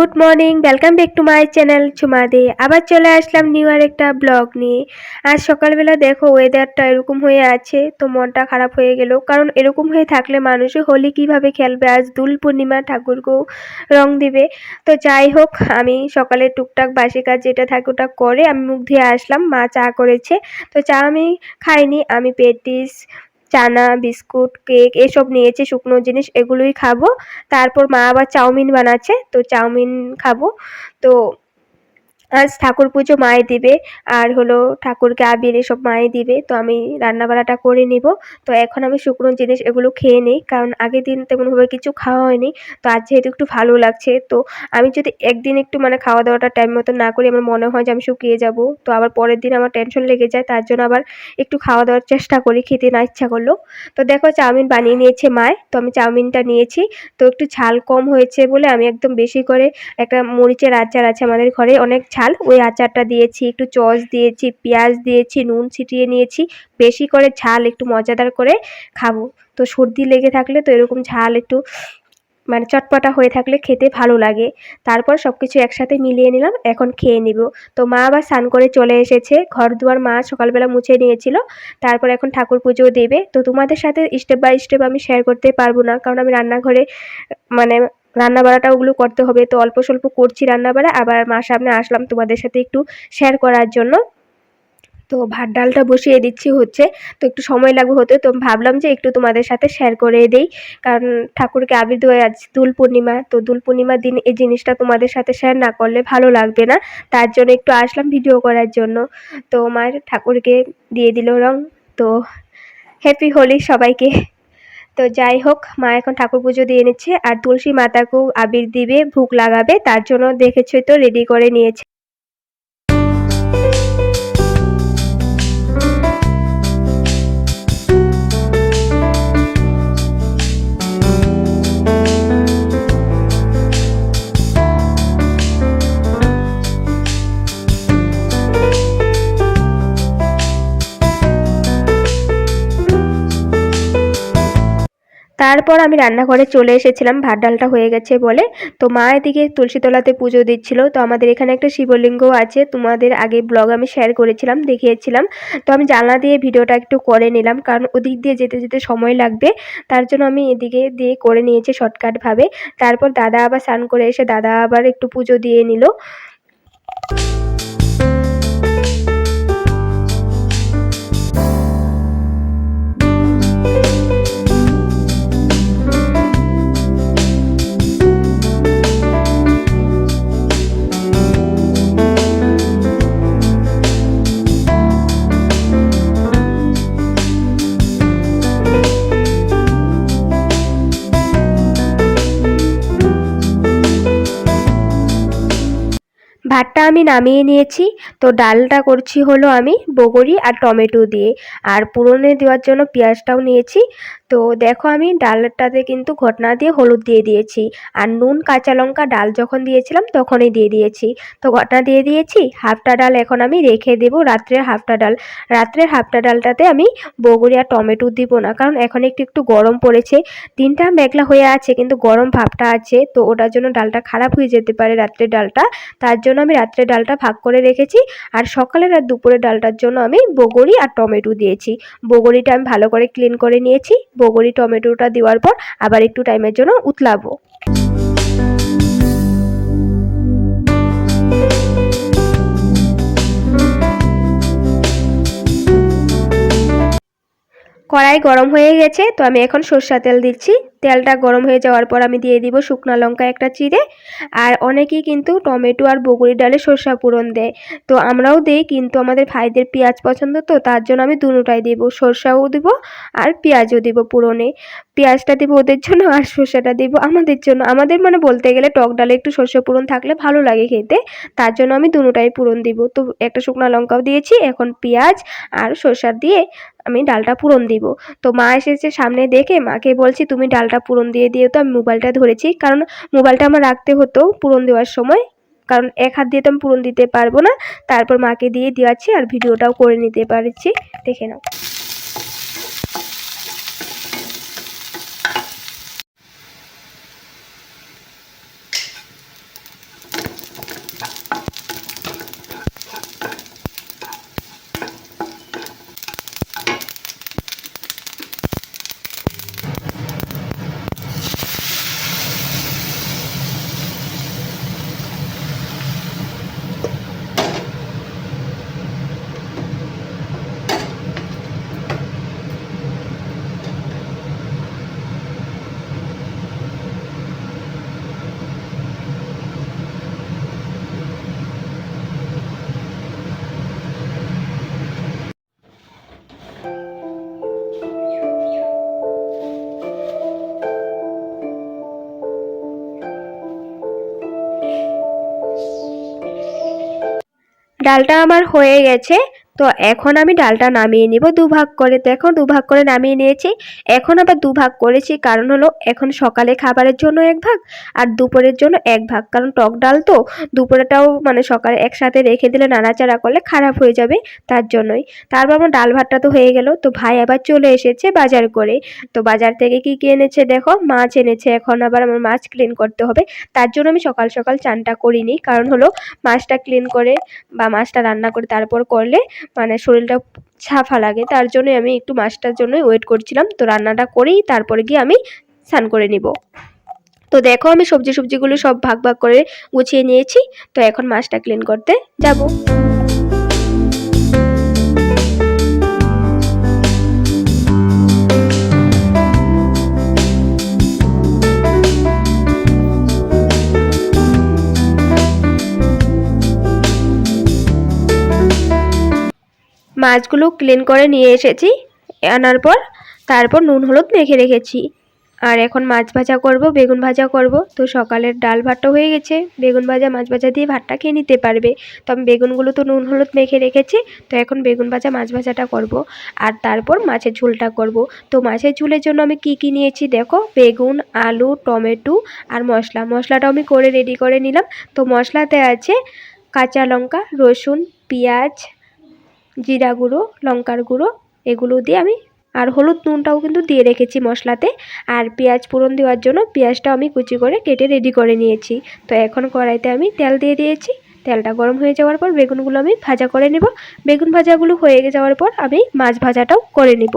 Good morning welcome back to my channel চুমাদে আবার চলে আসলাম new আর একটা ব্লগ নিয়ে। আজ সকালবেলা দেখো ওয়েদারটা এরকম হয়ে আছে, তো মনটা খারাপ হয়ে গেল। কারণ এরকম হয়ে থাকলে মানুষ হোলি কীভাবে খেলবে? আজ দুল পূর্ণিমা ঠাকুরকেও রং দিবে। তো যাই হোক, আমি সকালে টুকটাক বাসি কাজ যেটা থাকে ওটা করে আমি মুখ ধুয়ে আসলাম, মা চা করেছে। তো চা আমি খাইনি, আমি পেটিস চানা, বিস্কুট, কেক এসব নিয়েছে, শুকনো জিনিস এগুলোই খাব। তারপর মা আবার চাউমিন বানাচ্ছে, তো চাউমিন খাব। তো আজ ঠাকুর পুজো মায়ে দিবে, আর হলো ঠাকুরকে আবির এসব মায়ে দিবে, তো আমি রান্নাবাড়াটা করে নিব। তো এখন আমি শুকনো জিনিস এগুলো খেয়ে নিই, কারণ আগের দিন তেমনভাবে কিছু খাওয়া হয়নি, তো আজ যেহেতু একটু ভালো লাগছে, তো আমি যদি একদিন একটু মানে খাওয়া দাওয়াটা টাইম মতো না করি, আমার মনে হয় যে আমি শুকিয়ে যাব। তো আবার পরের দিন আমার টেনশন লেগে যায়, তার জন্য আবার একটু খাওয়া দাওয়ার চেষ্টা করি, খেতে না ইচ্ছা করল তো দেখো চাউমিন বানিয়ে নিয়েছে মায়, তো আমি চাউমিনটা নিয়েছি। তো একটু ঝাল কম হয়েছে বলে আমি একদম বেশি করে একটা মরিচের আচার আছে আমাদের ঘরে, অনেক ওই আচারটা দিয়েছি, একটু চস দিয়েছি, পেঁয়াজ দিয়েছি, নুন ছিটিয়ে নিয়েছি, বেশি করে ঝাল একটু মজাদার করে খাব। তো সর্দি লেগে থাকলে তো এরকম ঝাল একটু মানে চটপটা হয়ে থাকলে খেতে ভালো লাগে। তারপর সব কিছু একসাথে মিলিয়ে নিলাম, এখন খেয়ে নিব। তো মা আবার স্নান করে চলে এসেছে, ঘর দুয়ার মা সকালবেলা মুছে নিয়েছিল, তারপর এখন ঠাকুর পুজো দেবে। তো তোমাদের সাথে স্টেপ বাই স্টেপ আমি শেয়ার করতে পারব না, কারণ আমি রান্নাঘরে মানে রান্না বাড়াটা ওগুলো করতে হবে। তো অল্প স্বল্প করছি রান্না বাড়া আবার মার সামনে আসলাম তোমাদের সাথে একটু শেয়ার করার জন্য। তো ভাত ডালটা বসিয়ে দিচ্ছি হচ্ছে। তো একটু সময় লাগবে হতে। তো ভাবলাম যে একটু তোমাদের সাথে শেয়ার করে দেই। কারণ ঠাকুরকে আবির দেওয়া আজ দুল পূর্ণিমা। তো দুল পূর্ণিমার দিন এই জিনিসটা তোমাদের সাথে শেয়ার না করলে ভালো লাগবে না। তার জন্য একটু আসলাম ভিডিও করার জন্য। তো মার ঠাকুরকে দিয়ে দিল রং। তো হ্যাপি হোলি সবাইকে। তো যাই হোক, মা এখন ঠাকুর পুজো দিয়ে নিচ্ছে আর তুলসী মাতাকেও আবির দিবে ভুক লাগাবে, তার জন্য দেখেছই তো রেডি করে নিয়েছে। তারপর আমি রান্নাঘরে চলে এসেছিলাম, ভাত ডালটা হয়ে গেছে বলে। তো মা এদিকে তুলসীতলাতে পুজো দিচ্ছিল। তো আমাদের এখানে একটা শিবলিঙ্গ আছে, তোমাদের আগে ব্লগ আমি শেয়ার করেছিলাম, দেখিয়েছিলাম। তো আমি জানলা দিয়ে ভিডিওটা একটু করে নিলাম, কারণ ওদিক দিয়ে যেতে যেতে সময় লাগবে। তার জন্য আমি এদিকে দিয়ে করে নিয়েছি শর্টকাটভাবে তারপর দাদা আবার স্নান করে এসে দাদা আবার একটু পুজো দিয়ে নিল। that ভাতটা আমি নামিয়ে নিয়েছি। তো ডালটা করছি হলো আমি বগরি আর টমেটো দিয়ে। আর পুরনে দেওয়ার জন্য পেঁয়াজটাও নিয়েছি। তো দেখো আমি ডালটাতে কিন্তু ঘটনা দিয়ে হলুদ দিয়ে দিয়েছি। আর নুন, কাঁচা লঙ্কা, ডাল যখন দিয়েছিলাম তখনই দিয়ে দিয়েছি। তো ঘটনা দিয়ে দিয়েছি, হাফটা ডাল এখন আমি রেখে দেবো রাত্রের হাফটা ডাল। রাত্রের হাফটা ডালটাতে আমি বগরি আর টমেটো দিব না, কারণ এখন একটু একটু গরম পড়েছে। দিনটা মেঘলা হয়ে আছে, কিন্তু গরম ভাবটা আছে। তো ওটার জন্য ডালটা খারাপ হয়ে যেতে পারে রাত্রের ডালটা। তার জন্য আমি রাত্রে ডালটা ভাগ করে রেখেছি আর সকালের আর দুপুরের ডালটার জন্য আমি বগরি আর টমেটো দিয়েছি। বগরিটা আমি ভালো করে ক্লিন করে নিয়েছি। বগরি, টমেটোটা দেওয়ার পর আবার একটু টাইমের জন্য উতলাবো। কড়াই গরম হয়ে গেছে, তো আমি এখন সর্ষা তেল দিচ্ছি। তেলটা গরম হয়ে যাওয়ার পর আমি দিয়ে দিব শুকনো লঙ্কা একটা চিড়ে। আর অনেকেই কিন্তু টমেটো আর বগুড়ি ডালে সর্ষা পূরণ দেয়। তো আমরাও দিই, কিন্তু আমাদের ভাইদের পেঁয়াজ পছন্দ তো, তার জন্য আমি দুটোটাই দিব। সর্ষাও দিব আর পেঁয়াজও দিব পুরনে পেঁয়াজটা দিব ওদের জন্য আর সর্ষাটা দিব আমাদের জন্য। আমাদের মানে বলতে গেলে টক ডালে একটু সর্ষে পূরণ থাকলে ভালো লাগে খেতে। তার জন্য আমি দুটোটাই পূরণ দিব। তো একটা শুকনো লঙ্কাও দিয়েছি, এখন পেঁয়াজ আর সর্ষা দিয়ে আমি ডালটা পূরণ দিব। তো মা এসেছে সামনে দেখে, মাকে বলছি, তুমি ডালটা পূরণ দিয়ে দিয়ে তো আমি মোবাইলটা ধরেছি। কারণ মোবাইলটা আমার রাখতে হতো পূরণ দেওয়ার সময়। কারণ এক হাত দিয়ে তো আমি পূরণ দিতে পারব না। তারপর মাকে দিয়ে দিয়েছি আর ভিডিওটাও করে নিতে পারছি। দেখে নাও। ডালটা আমার হয়ে গেছে। তো এখন আমি ডালটা নামিয়ে নিব দুভাগ করে। তো এখন দুভাগ করে নামিয়ে নিয়েছি। এখন আবার দুভাগ করেছি, কারণ হলো এখন সকালে খাবারের জন্য এক ভাগ আর দুপুরের জন্য এক ভাগ। কারণ টক ডাল তো দুপুরেটাও মানে সকালে একসাথে রেখে দিলে নাড়াচাড়া করলে খারাপ হয়ে যাবে তার জন্যই। তারপর আমার ডাল ভাতটা তো হয়ে গেল, তো ভাই আবার চলে এসেছে বাজার করে। তো বাজার থেকে কি কি এনেছে দেখো? মাছ এনেছে, এখন আবার আমার মাছ ক্লিন করতে হবে। তার জন্য আমি সকাল সকাল চানটা করিনি, কারণ হলো মাছটা ক্লিন করে বা মাছটা রান্না করে তারপর করলে মানে শরীরটা ছাফা লাগে, তার জন্যই আমি একটু মাছটার জন্যই ওয়েট করছিলাম। তো রান্নাটা করেই তারপরে গিয়ে আমি স্নান করে নিব। তো দেখো আমি সবজি সবজিগুলো সব ভাগ ভাগ করে গুছিয়ে নিয়েছি। তো এখন মাছটা ক্লিন করতে যাব। মাছগুলো ক্লিন করে নিয়ে এসেছি। আনার পর তারপর নুন, হলুদ মেখে রেখেছি। আর এখন মাছ ভাজা করব, বেগুন ভাজা করব। তো সকালের ডাল ভাতটা হয়ে গেছে। বেগুন ভাজা, মাছ ভাজা দিয়ে ভাতটা খেয়ে নিতে পারবে। তো আমি বেগুনগুলো তো নুন, হলুদ মেখে রেখেছি। তো এখন বেগুন ভাজা, মাছ ভাজাটা করব। আর তারপর মাছের ঝোলটা করব। তো মাছের ঝোলের জন্য আমি কি কি নিয়েছি দেখো? বেগুন, আলু, টমেটো আর মশলা। মশলাটা আমি করে রেডি করে নিলাম। তো মশলাতে আছে কাঁচা লঙ্কা, রসুন, পেঁয়াজ জিরা গুঁড়ো, লঙ্কার গুঁড়ো, এগুলো দিয়ে আমি আর হলুদ নুনটাও কিন্তু দিয়ে রেখেছি মশলাতে। আর পেঁয়াজ ফোড়ন দেওয়ার জন্য পেঁয়াজটাও আমি কুচি করে কেটে রেডি করে নিয়েছি। তো এখন কড়াইতে আমি তেল দিয়ে দিয়েছি। তেলটা গরম হয়ে যাওয়ার পর বেগুনগুলো আমি ভাজা করে নেব। বেগুন ভাজাগুলো হয়ে যাওয়ার পর আমি মাছ ভাজাটাও করে নেব।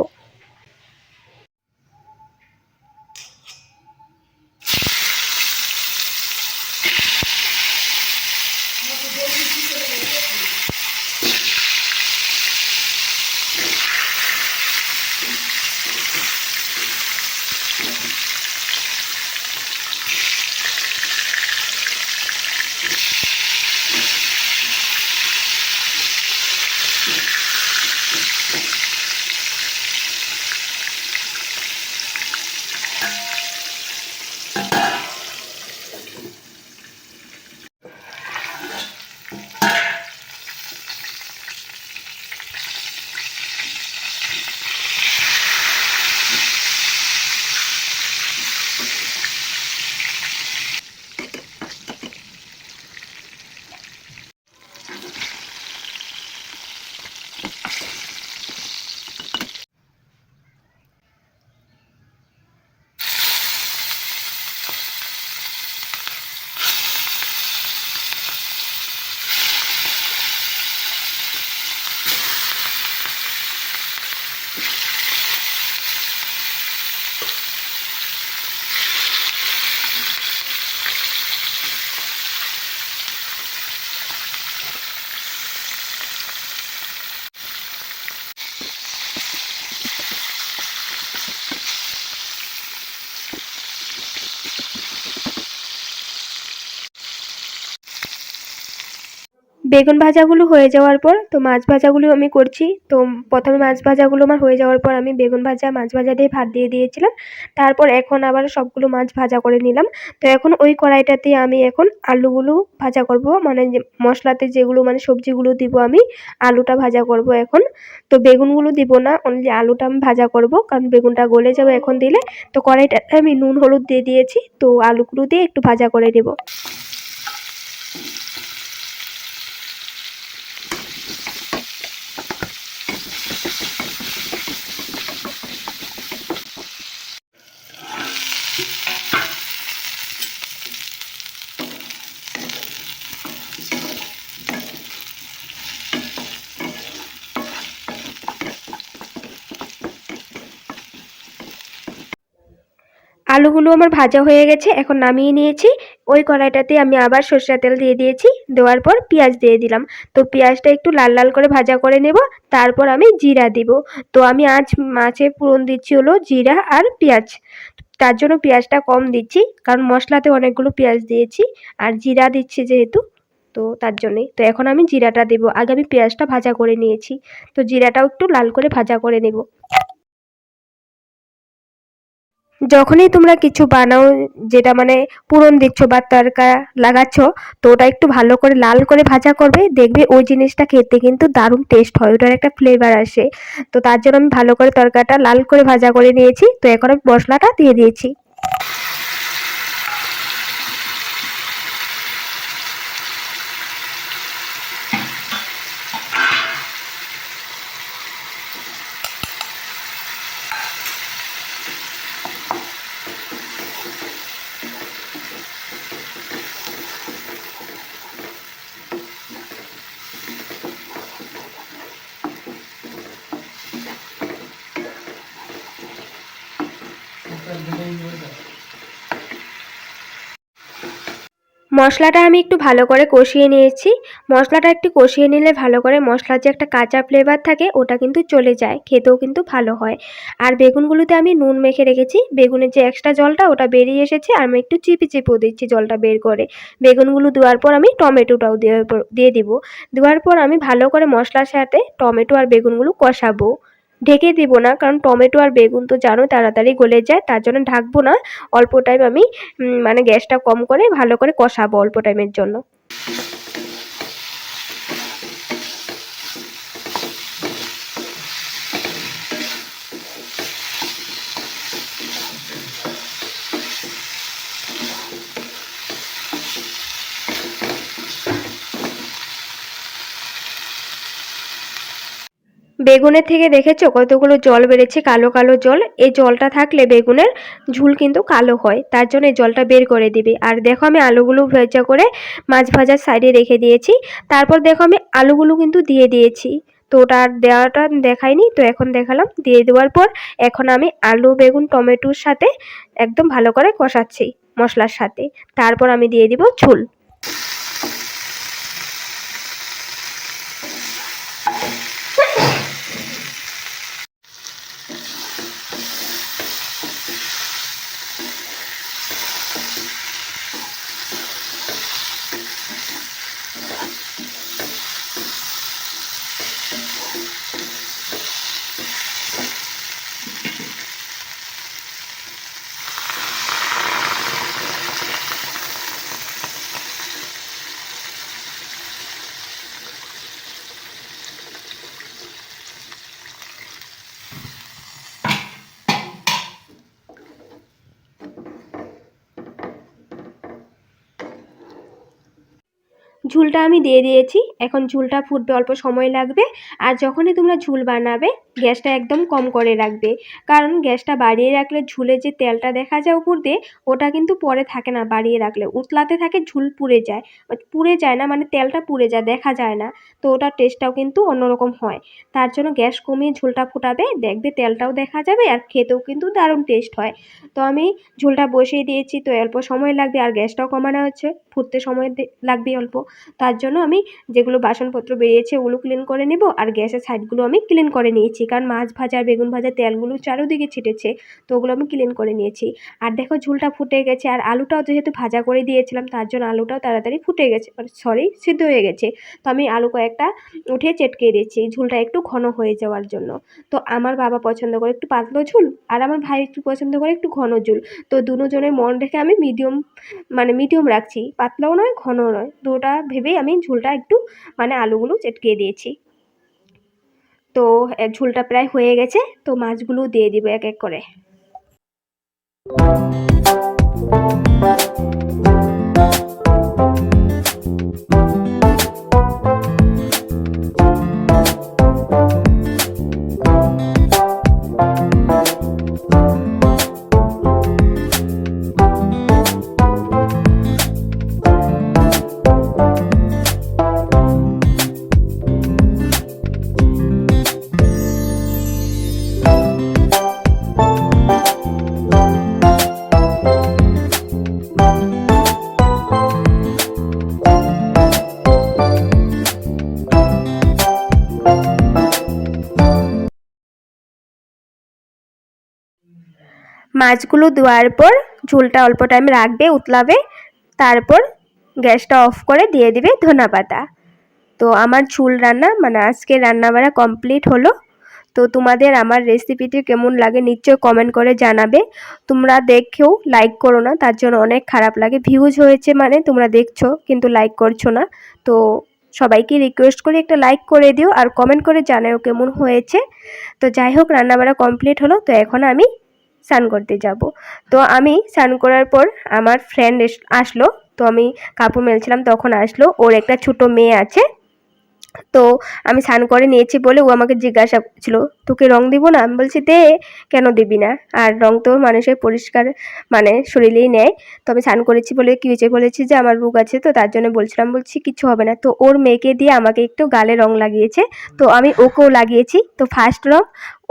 বেগুন ভাজাগুলো হয়ে যাওয়ার পর, তো মাছ ভাজাগুলো আমি করছি। তো প্রথমে মাছ ভাজাগুলো আমার হয়ে যাওয়ার পর আমি বেগুন ভাজা, মাছ ভাজা দিয়ে ভাত দিয়ে দিয়েছিলাম। তারপর এখন আবার সবগুলো মাছ ভাজা করে নিলাম। তো এখন ওই কড়াইটাতে আমি এখন আলুগুলো ভাজা করব। মানে মশলাতে যেগুলো মানে সবজিগুলো দিব আমি, আলুটা ভাজা করব এখন। তো বেগুনগুলো দিব না অনলি আলুটা আমি ভাজা করব। কারণ বেগুনটা গলে যাবে এখন দিলে। তো কড়াইটাতে আমি নুন, হলুদ দিয়ে দিয়েছি। তো আলুগুলো দিয়ে একটু ভাজা করে নেব। আলুগুলো আমার ভাজা হয়ে গেছে, এখন নামিয়ে নিয়েছি। ওই কড়াইটাতে আমি আবার সরষের তেল দিয়ে দিয়েছি, দেওয়ার পর পেঁয়াজ দিয়ে দিলাম। তো পেঁয়াজটা একটু লাল লাল করে ভাজা করে নেব, তারপর আমি জিরা দিব। তো আমি আজ মাছে ফোড়ন দিচ্ছি হলো জিরা আর পেঁয়াজ। তার জন্য পেঁয়াজটা কম দিচ্ছি, কারণ মশলাতে অনেকগুলো পেঁয়াজ দিয়েছি, আর জিরা দিচ্ছি যেহেতু, তো তার জন্যই। তো এখন আমি জিরাটা দেবো। আগে আমি পেঁয়াজটা ভাজা করে নিয়েছি। তো জিরাটাও একটু লাল করে ভাজা করে নেব। যখনই তোমরা কিছু বানাও, যেটা মানে পূরণ দিচ্ছ বা তরকা লাগাচ্ছ, তো ওটা একটু ভালো করে লাল করে ভাজা করবে, দেখবে ওই জিনিসটা খেতে কিন্তু দারুণ টেস্ট হয়, ওটার একটা ফ্লেভার আসে। তো তার জন্য আমি ভালো করে তরকাটা লাল করে ভাজা করে নিয়েছি, তো এখন আমি মশলাটা দিয়ে দিয়েছি। মশলাটা আমি একটু ভালো করে কষিয়ে নিয়েছি। মশলাটা একটু কষিয়ে নিলে ভালো করে মশলার যে একটা কাঁচা ফ্লেভার থাকে, ওটা কিন্তু চলে যায়, খেতেও কিন্তু ভালো হয়। আর বেগুনগুলোতে আমি নুন মেখে রেখেছি। বেগুনের যে এক্সট্রা জলটা, ওটা বেরিয়ে এসেছে আমি একটু চিপি চিপেও দিচ্ছি জলটা বের করে। বেগুনগুলো দেওয়ার পর আমি টমেটোটাও দিয়ে দিয়ে দিব। দেওয়ার পর আমি ভালো করে মশলার সাথে টমেটো আর বেগুনগুলো কষাবো। ঢেকে দিব না, কারণ টমেটো আর বেগুন তো জানো তাড়াতাড়ি গলে যায়, তার জন্য ঢাকবো না। অল্প টাইম আমি মানে গ্যাসটা কম করে ভালো করে কষাবো অল্প টাইমের জন্য। বেগুনের থেকে দেখেছ কতগুলো জল বেড়েছে? কালো কালো জল। এই জলটা থাকলে বেগুনের ঝুল কিন্তু কালো হয়, তার জন্য এই জলটা বের করে দিবে। আর দেখো আমি আলুগুলো ভেজা করে মাছ ভাজার সাইডে রেখে দিয়েছি। তারপর দেখো আমি আলুগুলো কিন্তু দিয়ে দিয়েছি। তো ওটা আর দেওয়াটা দেখাইনি, তো এখন দেখালাম। দিয়ে দেওয়ার পর এখন আমি আলু, বেগুন, টমেটোর সাথে একদম ভালো করে কষাচ্ছি মশলার সাথে। তারপর আমি দিয়ে দিব ঝুল। ঝুলটা আমি দিয়ে দিয়েছি। এখন ঝুলটা ফুটবে, অল্প সময় লাগবে। আর যখনই তোমরা ঝুল বানাবে গ্যাসটা একদম কম করে রাখবে। কারণ গ্যাসটা বাড়িয়ে রাখলে ঝুলে যে তেলটা দেখা যায় উপর দিয়ে, ওটা কিন্তু পরে থাকে না বাড়িয়ে রাখলে। উতলাতে থাকে, ঝুল পুড়ে যায়। পুড়ে যায় না মানে তেলটা পুড়ে যায়, দেখা যায় না। তো ওটার টেস্টটাও কিন্তু অন্যরকম হয়। তার জন্য গ্যাস কমিয়ে ঝুলটা ফুটাবে, দেখবে তেলটাও দেখা যাবে আর খেতেও কিন্তু দারুণ টেস্ট হয়। তো আমি ঝুলটা বসিয়ে দিয়েছি, তো অল্প সময় লাগবে আর গ্যাসটাও কমানো হচ্ছে। ফুটতে সময় লাগবে অল্প। তার জন্য আমি যেগুলো বাসনপত্র বেরিয়েছে, ওগুলো ক্লিন করে নেব আর গ্যাসের সাইডগুলো আমি ক্লিন করে নিয়েছি। কারণ মাছ ভাজা বেগুন ভাজা তেলগুলো চারোদিকে ছিটেছে, তো ওগুলো আমি ক্লিন করে নিয়েছি। আর দেখো ঝুলটা ফুটে গেছে, আর আলুটাও যেহেতু ভাজা করে দিয়েছিলাম, তার জন্য আলুটাও তাড়াতাড়ি ফুটে গেছে সরি সিদ্ধ হয়ে গেছে। তো আমি আলু কয়েকটা উঠে চেটকে দিয়েছি ঝুলটা একটু ঘন হয়ে যাওয়ার জন্য। তো আমার বাবা পছন্দ করে একটু পাতলো ঝুল, আর আমার ভাই একটু পছন্দ করে একটু ঘন ঝুল। তো দুজনের মন রেখে আমি মিডিয়াম মানে মিডিয়াম রাখছি, পাতলাও নয়, ঘনও নয়। দুটা ভেবেই আমি ঝুলটা একটু মানে আলুগুলো চেটকে দিয়েছি। তো ঝোলটা প্রায় হয়ে গেছে তো মাছগুলো দিয়ে দিব এক এক করে। মাছগুলো দেওয়ার পর ঝোলটা অল্প টাইম রাখবে, উতলাবে, তারপর গ্যাসটা অফ করে দিয়ে দিবে ধনা পাতা। তো আমার ঝুল রান্না মানে আজকে রান্নাবাড়া কমপ্লিট হলো। তো তোমাদের আমার রেসিপিটি কেমন লাগে নিশ্চয় কমেন্ট করে জানাবে। তোমরা দেখেও লাইক করো না, তার জন্য অনেক খারাপ লাগে। ভিউজ হয়েছে মানে তোমরা দেখছ, কিন্তু লাইক করছ না। তো সবাইকে রিকোয়েস্ট করে একটা লাইক করে দিও আর কমেন্ট করে জানাও কেমন হয়েছে। তো যাই হোক রান্নাবাড়া কমপ্লিট হলো। তো এখন আমি স্নান করতে যাব। তো আমি স্নান করার পর আমার ফ্রেন্ড আসলো। তো আমি কাপড় মেলছিলাম, তখন আসলো। ওর একটা ছোট মেয়ে আছে। তো আমি স্নান করে নিয়েছি বলে ও আমাকে জিজ্ঞাসা করছিল, তোকে রং দিব না? আমি বলছি দে কেন দিবি না? আর রং তো মানুষের পরিষ্কার মানে শরীরেই নেয়। তো আমি স্নান করেছি বলে কি হয়েছে বলেছি যে আমার রোগ আছে। তো তার জন্য বলছিলাম, বলছি কিছু হবে না। তো ওর মেয়েকে দিয়ে আমাকে একটু গালে রং লাগিয়েছে। তো আমি ওকেও লাগিয়েছি। তো ফার্স্ট রং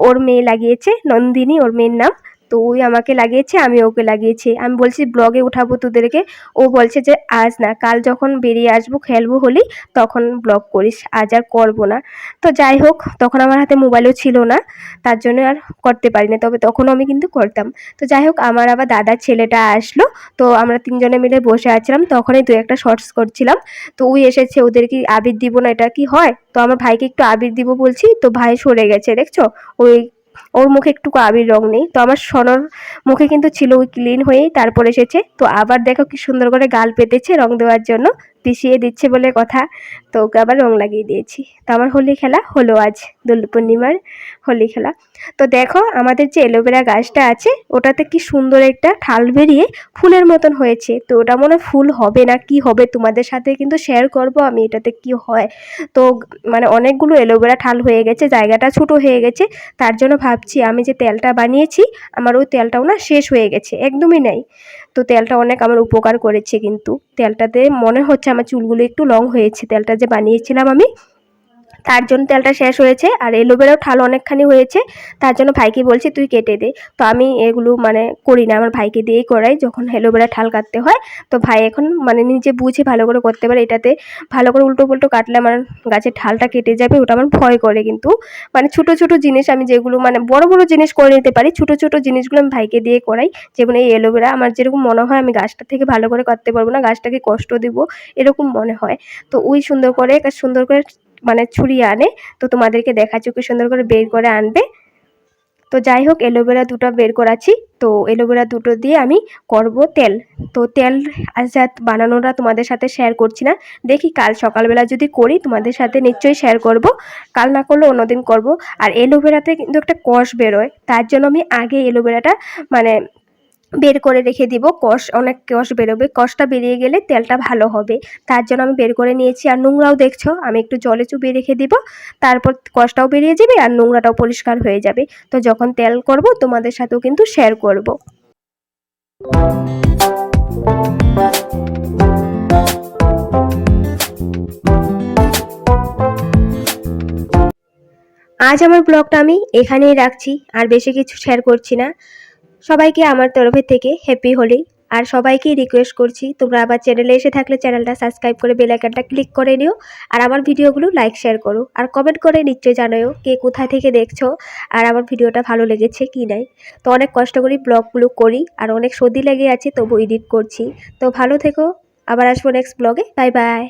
ওর মেয়ে লাগিয়েছে, নন্দিনী ওর মেয়ের নাম। তো ওই আমাকে লাগিয়েছে, আমি ওকে লাগিয়েছি। আমি বলছি, ব্লগে উঠাবো তোদেরকে। ও বলছে যে, আজ না, কাল যখন বেরিয়ে আসব, খেলব হলি, তখন ব্লগ করিস। আজ আর করব না। তো যাই হোক, তখন আমার হাতে মোবাইলও ছিল না, তার জন্য আর করতে পারি না তবে তখনও আমি কিন্তু করতাম। তো যাই হোক, আমার আবার দাদার ছেলেটা আসলো। তো আমরা তিনজনে মিলে বসে আছিলাম। তখনই দু একটা শর্টস করছিলাম। তো ওই এসেছে, ওদের কি আবির দিব না? এটা কি হয়? তো আমার ভাইকে একটু আবির দিব বলছি। তো ভাই সরে গেছে, দেখছ? ওই ওর মুখে একটু আবির রং নেই। তো আমার সনর মুখে কিন্তু ছিল ক্লিন হয়েই তারপর এসেছে। তো আবার দেখো কি সুন্দর করে গাল পেতেছে রং দেওয়ার জন্য। পিষিয়ে দিচ্ছে বলে কথা। তো ওকে আবার রং লাগিয়ে দিয়েছি। তো আমার হোলি খেলা হলো আজ দোল পূর্ণিমার হোলি খেলা। তো দেখো আমাদের যে এলোভেরা গাছটা আছে, ওটাতে কি সুন্দর একটা ঠাল বেরিয়ে ফুলের মতন হয়েছে। তো ওটা মনে ফুল হবে না, কি হবে তোমাদের সাথে কিন্তু শেয়ার করব আমি এটাতে কি হয়। তো মানে অনেকগুলো এলোভেরা ঠাল হয়ে গেছে, জায়গাটা ছোট হয়ে গেছে। তার জন্য ভাবছি আমি যে তেলটা বানিয়েছি, আমার ওই তেলটাও না শেষ হয়ে গেছে, একদমই নাই। তো তেলটা অনেক আমার উপকার করেছে কিন্তু। তেলটাতে মনে হচ্ছে আমার চুলগুলো একটু লং হয়েছে। তেলটা যে বানিয়েছিলাম আমি তার জন্য তেলটা শেষ হয়েছে আর এলোভেরাও ঠাল অনেকখানি হয়েছে। তার জন্য ভাইকে বলছি, তুই কেটে দে। তো আমি এগুলো মানে করি না, আমার ভাইকে দিয়েই করাই যখন এলোভেরা ঠাল কাটতে হয়। তো ভাই এখন মানে নিজে বুঝে ভালো করে করতে পারে, এটাতে ভালো করে উল্টো পুল্টো কাটলে আমার গাছের ঠালটা কেটে যাবে, ওটা আমার ভয় করে কিন্তু। মানে ছোট ছোট জিনিস আমি যেগুলো মানে বড় বড় জিনিস করে নিতে পারি, ছোট ছোট জিনিসগুলো আমি ভাইকে দিয়ে করাই। যেমন এই এলোভেরা, আমার যেরকম মনে হয়, আমি গাছটা থেকে ভালো করে করতে পারব না, গাছটাকে কষ্ট দিব, এরকম মনে হয়। তো ওই সুন্দর করে সুন্দর করে মানে ছুরিয়ে আনে। তো তোমাদেরকে দেখাচ্ছি কি সুন্দর করে বের করে আনবে। তো যাই হোক, এলোভেরা দুটো বের করাচ্ছি। তো এলোভেরা দুটো দিয়ে আমি করব তেল। তো তেল আজ বানানোটা তোমাদের সাথে শেয়ার করছি না। দেখি কাল সকালবেলা যদি করি, তোমাদের সাথে নিশ্চয়ই শেয়ার করব। কাল না করলে অন্যদিন করব। আর এলোভেরাতে কিন্তু একটা কষ বেরোয়। তার জন্য আমি আগে এলোভেরাটা মানে বের করে রেখে দিব, কষ, অনেক কষ বেরোবে। কষটা বেরিয়ে গেলে তেলটা ভালো হবে। তার জন্য আমি বের করে নিয়েছি, আর নোংরাও দেখছ, আমি একটু জলে চুবিয়ে রেখে দিব। তারপর কষটাও বেরিয়ে যাবে, আর নোংরাটাও পরিষ্কার হয়ে যাবে। তো যখন তেল করব, তোমাদের সাথেও কিন্তু শেয়ার করব। আজ আমার ব্লগটা আমি এখানেই রাখছি, আর বেশি কিছু শেয়ার করছি না। সবাইকে আমার তরফের থেকে হ্যাপি হোলি আর সবাইকেই রিকোয়েস্ট করছি, তোমরা আবার চ্যানেলে এসে থাকলে চ্যানেলটা সাবস্ক্রাইব করে বেল আইকনটা ক্লিক করে নিও। আর আমার ভিডিওগুলো লাইক শেয়ার করো। আর কমেন্ট করে নিশ্চয়ই জানাও কে কোথায় থেকে দেখছ আর আমার ভিডিওটা ভালো লেগেছে কি নাই। তো অনেক কষ্ট করি ব্লগগুলো করি আর অনেক সর্দি লেগে আছে, তবু এডিট করছি। তো ভালো থেকো, আবার আসব নেক্সট ব্লগে বাই বাই